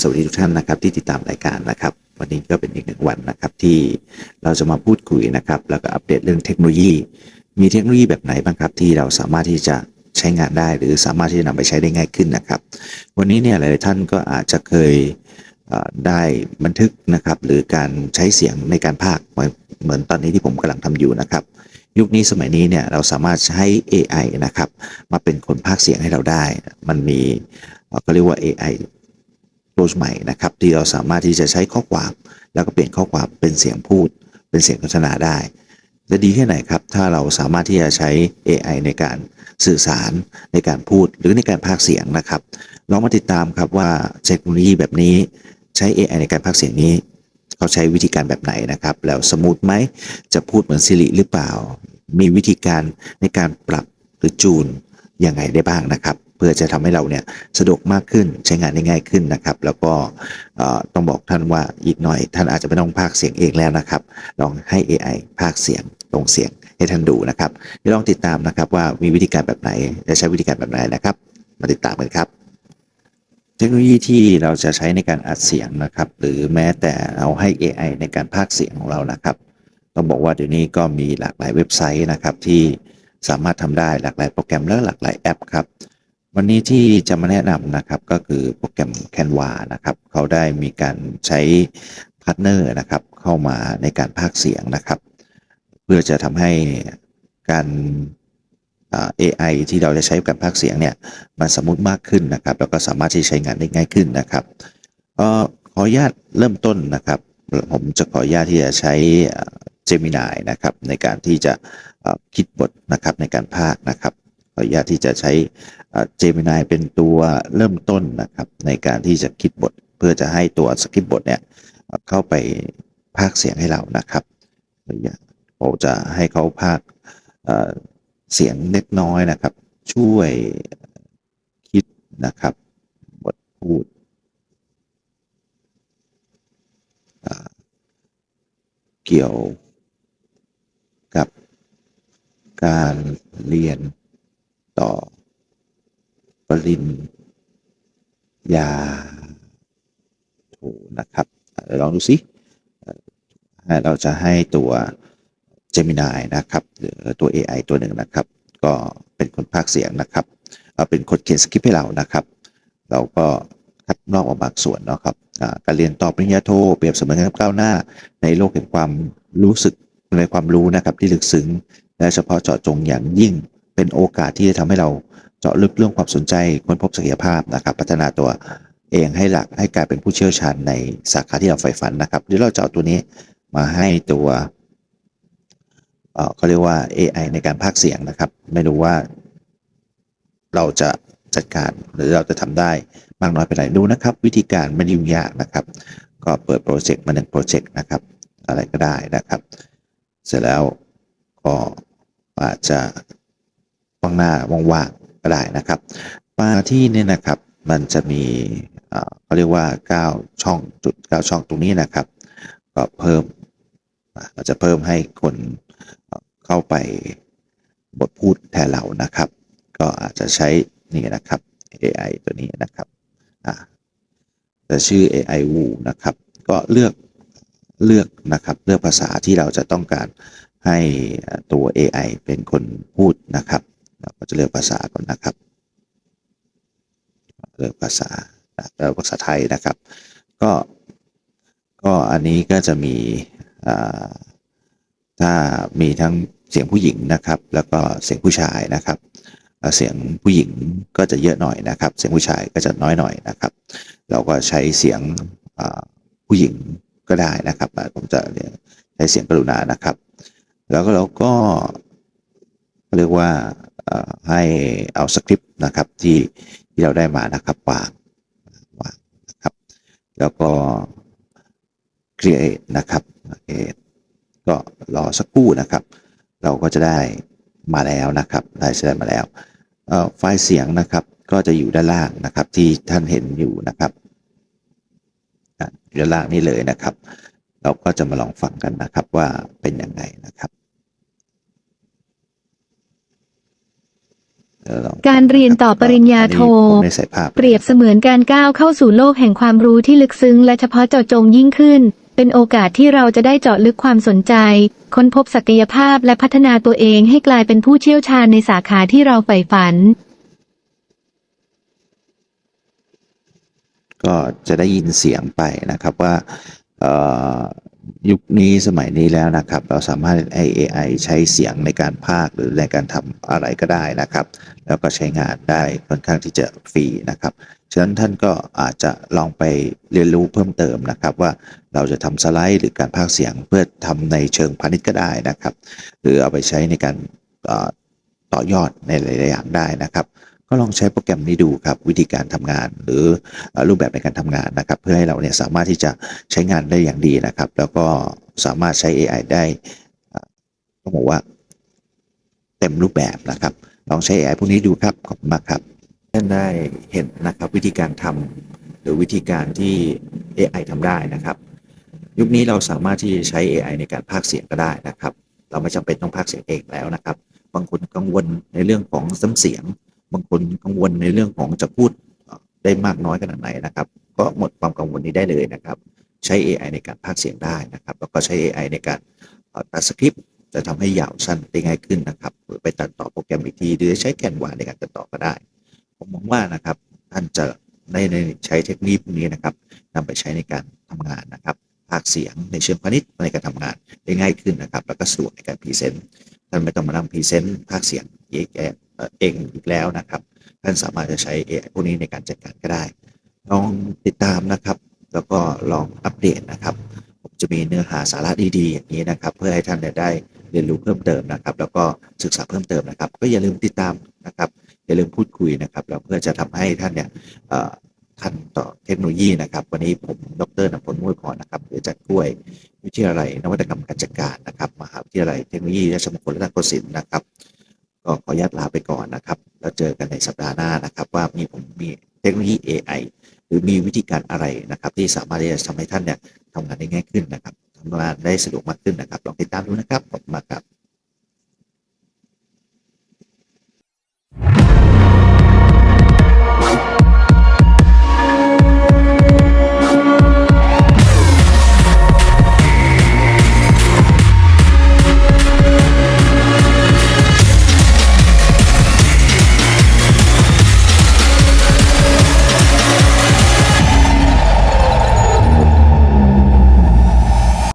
สวัสดีทุกท่านนะครับที่ติดตามรายการนะครับ วันนี้ก็เป็นอีกหนึ่งวันนะครับที่เราจะมาพูดคุยนะครับ แล้วก็อัปเดตเรื่องเทคโนโลยี มีเทคโนโลยีแบบไหนบ้างครับ ที่เราสามารถที่จะใช้งานได้ หรือสามารถที่จะนำไปใช้ได้ง่ายขึ้นนะครับ วันนี้เนี่ยหลายท่านก็อาจจะเคยได้บันทึกนะครับหรือการใช้เสียงในการพากเหมือนตอนนี้ที่ผมกำลังทำอยู่นะครับ ยุคนี้สมัยนี้เนี่ยเราสามารถใช้ AI นะครับมาเป็นคนพากเสียงให้เราได้ มันมีก็เรียกว่า AI ตัวใหม่นะครับที่เราสามารถที่จะใช้ข้อความ แล้วก็เปลี่ยนข้อความเป็นเสียงพูด เป็นเสียงสนทนาได้จะดีแค่ไหนครับ ถ้าเราสามารถที่จะใช้ AI ในการสื่อสารในการพูดหรือในการพากเสียงนะครับลองมาติดตามครับว่าเทคโนโลยีแบบนี้ใช้ AI ในการพากเสียงนี้ เขาใช้วิธีการแบบไหนนะครับ แล้วสมูทไหมจะพูดเหมือนซิริหรือเปล่า มีวิธีการในการปรับหรือจูนยังไงได้บ้างนะครับ เพื่อจะทำให้เราเนี่ยสะดวกมากขึ้นใช้งานได้ง่ายขึ้นนะครับ แล้วก็ต้องบอกท่านว่าอีกหน่อย ท่านอาจจะไม่ต้องพากเสียงเองแล้วนะครับ ลองให้ AI พากเสียงลงเสียงให้ท่านดูนะครับลองติดตามนะครับว่ามีวิธีการแบบไหนจะใช้วิธีการแบบไหนนะครับ มาติดตามกันครับเทคโนโลยีที่เราจะใช้ในการอัดเสียงนะครับ หรือแม้แต่เอาให้ AI ในการพากเสียงของเรานะครับ ต้องบอกว่าเดี๋ยวนี้ก็มีหลากหลายเว็บไซต์นะครับที่สามารถทำได้หลากหลายโปรแกรมและหลากหลายแอปครับ วันนี้ที่จะมาแนะนำนะครับก็คือโปรแกรม Canva นะครับเขาได้มีการใช้พาร์ทเนอร์นะครับเข้ามาในการพากเสียงนะครับ เพื่อจะทำให้การอ่า AI ที่เราจะใช้กับการพากเสียงเนี่ยมันสมูทมากขึ้นนะครับ แล้วก็สามารถที่ใช้งานได้ง่ายขึ้นนะครับออขออนุญาตเริ่มต้นนะครับ ผมจะขออนุญาตที่จะใช้เจมินายนะครับในการที่จะคิดบทนะครับในการพากนะครับ ออนุญาตที่จะใช้เจมินายเป็นตัวเริ่มต้นนะครับในการที่จะคิดบทเพื่อจะให้ตัวสคริปต์บทเนี่ยเข้าไปพากเสียงให้เรานะครับขออนุญาตผมจะให้เขาพากเสียงเล็กน้อยนะครับ ช่วยคิดนะครับบทพูดเกี่ยวกับการเรียน ต่อ ปริญญาโทนะครับลองดูสิเราจะให้ตัว Gemini นะครับหรือตัว AI ตัวหนึ่งนะครับ ก็เป็นคนพากย์เสียงนะครับเป็นคนเขียนสคริปต์ให้เรานะครับ เราก็คัดลอกออกบางส่วนเนาะครับการเรียนต่อปริญญาโทเปรียบเสมือนการก้าวหน้า ในโลกแห่งความรู้สึกในความรู้นะครับที่ลึกซึ้งและเฉพาะเจาะจงอย่างยิ่ง เป็นโอกาสที่จะทำให้เราเจาะลึกเรื่องความสนใจค้นพบศักยภาพนะครับ พัฒนาตัวเองให้หลักให้กลายเป็นผู้เชี่ยวชาญในสาขาที่เราใฝ่ฝันนะครับเดี๋ยวเราจะเอาตัวนี้มาให้ตัวเเขาเรียกว่า AI ในการพากเสียงนะครับ ไม่รู้ว่า เราจะจัดการหรือเราจะทำได้มากน้อยเป็นไรดูนะครับ วิธีการไม่ยุ่งยากนะครับ ก็เปิดโปรเจกต์มาหนึ่งโปรเจกต์นะครับ อะไรก็ได้นะครับ เสร็จแล้วก็อาจจะ ว่างหน้าว่างๆก็ได้นะครับมาที่เนี่ยนะครับมันจะมีเขาเรียกว่า 9 ช่องจุด 9 ช่องตรงนี้นะครับ ก็เพิ่มเราจะเพิ่มให้คนเข้าไปบทพูดแทนเรานะครับ ก็อาจจะใช้นี่นะครับ AI ตัวนี้นะครับอ่าจะชื่อ AI w o นะครับ ก็เลือกเลือกนะครับเลือกภาษาที่เราจะต้องการให้ตัว AI เป็นคนพูดนะครับ เราก็จะเลือกภาษาก่อนนะครับ เลือกภาษาเลือกภาษาไทยนะครับ ก็ก็อันนี้ก็จะมีถ้ามีทั้งเสียงผู้หญิงนะครับ แล้วก็เสียงผู้ชายนะครับเสียงผู้หญิงก็จะเยอะหน่อยนะครับ เสียงผู้ชายก็จะน้อยหน่อยนะครับ เราก็ใช้เสียงผู้หญิงก็ได้นะครับผมจะใช้เสียงกรุณานะครับ แล้วก็เราก็เรียกว่า ให้เอาสคริปต์นะครับที่ที่เราได้มานะครับวางวางนะครับ แล้วก็ create นะครับ create ก็รอสักครู่นะครับ เราก็จะได้มาแล้วนะครับ ได้แสดงมาแล้วไฟล์เสียงนะครับก็จะอยู่ด้านล่างนะครับที่ท่านเห็นอยู่นะครับด้านล่างนี่เลยนะครับ เราก็จะมาลองฟังกันนะครับว่าเป็นยังไงนะครับ เดี๋ยวลอง การเรียนต่อปริญญาโทอันนี้ผมไม่ใส่ภาพเปรียบเสมือนการก้าวเข้าสู่โลกแห่งความรู้ที่ลึกซึ้ง และเฉพาะเจาะจงยิ่งขึ้น เป็นโอกาสที่เราจะได้เจาะลึกความสนใจ ค้นพบศักยภาพและพัฒนาตัวเองให้กลายเป็นผู้เชี่ยวชาญในสาขาที่เราใฝ่ฝัน ก็จะได้ยินเสียงไปนะครับว่าเอ่อ ยุคนี้สมัยนี้แล้วนะครับ เราสามารถให้ AI ใช้เสียงในการพากหรือในการทำอะไรก็ได้นะครับ แล้วก็ใช้งานได้ค่อนข้างที่จะฟรีนะครับฉะนั้นท่านก็อาจจะลองไปเรียนรู้เพิ่มเติมนะครับ ว่าเราจะทำสไลด์หรือการพากเสียงเพื่อทำในเชิงพาณิชย์ก็ได้นะครับ หรือเอาไปใช้ในการต่อยอดในหลายๆอย่างได้นะครับ ก็ลองใช้โปรแกรมนี้ดูครับวิธีการทำงานหรือรูปแบบในการทำงานนะครับ เพื่อให้เราเนี่ยสามารถที่จะใช้งานได้อย่างดีนะครับ แล้วก็สามารถใช้ AI ได้เอ่อต้องบอกว่าเต็มรูปแบบนะครับ ลองใช้ AI พวกนี้ดูครับขอบคุณมากครับท่านได้เห็นนะครับวิธีการทำหรือวิธีการที่ AI ทำได้นะครับ ยุคนี้เราสามารถที่จะใช้ AI ในการพากเสียงก็ได้นะครับ เราไม่จำเป็นต้องพากเสียงเองแล้วนะครับ บางคนกังวลในเรื่องของซ้ำเสียงางคนกังวลในเรื่องของจะพูดได้มากน้อยขนาดไหนนะครับ ก็หมดความกังวลนี้ได้เลยนะครับ ใช้ AI ในการพากเสียงได้นะครับ แล้วก็ใช้ AI ในการตัดสคริปต์จะทำให้ยาวสั้นได้ง่ายขึ้นนะครับหรือไปตัดต่อโปรแกรมอีกทีหรือใช้แคนวาในการตัดต่อก็ได้ ผมมองว่านะครับท่านจะได้ในใช้เทคนิคพวกนี้นะครับนำไปใช้ในการทำงานนะครับพากเสียงในเชิงพาณิชย์ในการทำงานได้ง่ายขึ้นนะครับ แล้วก็สะดวกในการพรีเซนต์ท่านไม่ต้องมานั่งพรีเซนต์พากเสียงเยองเอ่อ เองอีกแล้วนะครับ ท่านสามารถจะใช้ AI พวกนี้ในการจัดการก็ได้ ลองติดตามนะครับ แล้วก็ลองอัปเดตนะครับ ผมจะมีเนื้อหาสาระดีๆ อย่างนี้นะครับ เพื่อให้ท่านเนี่ยได้เรียนรู้เพิ่มเติมนะครับ แล้วก็ศึกษาเพิ่มเติมนะครับ ก็อย่าลืมติดตามนะครับ อย่าลืมพูดคุยนะครับ แล้วเพื่อจะทำให้ท่านเนี่ยเอ่อทันต่อเทคโนโลยีนะครับ วันนี้ผมดรนพลมุ้ยพรนะครับหรือจากกล้วยวิทยาลัยนวัตกรรมการจัดการนะครับ มหาวิทยาลัยเทคโนโลยีราชมงคลรัตนโกสินทร์นะครับ ก็ขออนุญาตลาไปก่อนนะครับ แล้วเจอกันในสัปดาห์หน้านะครับ ว่ามีผมมีเทคโนโลยี AI หรือมีวิธีการอะไรนะครับ ที่สามารถที่จะทำให้ท่านเนี่ยทำงานได้ง่ายขึ้นนะครับทำงานได้สะดวกมากขึ้นนะครับลองติดตามดูนะครับขอบคุณมากครับ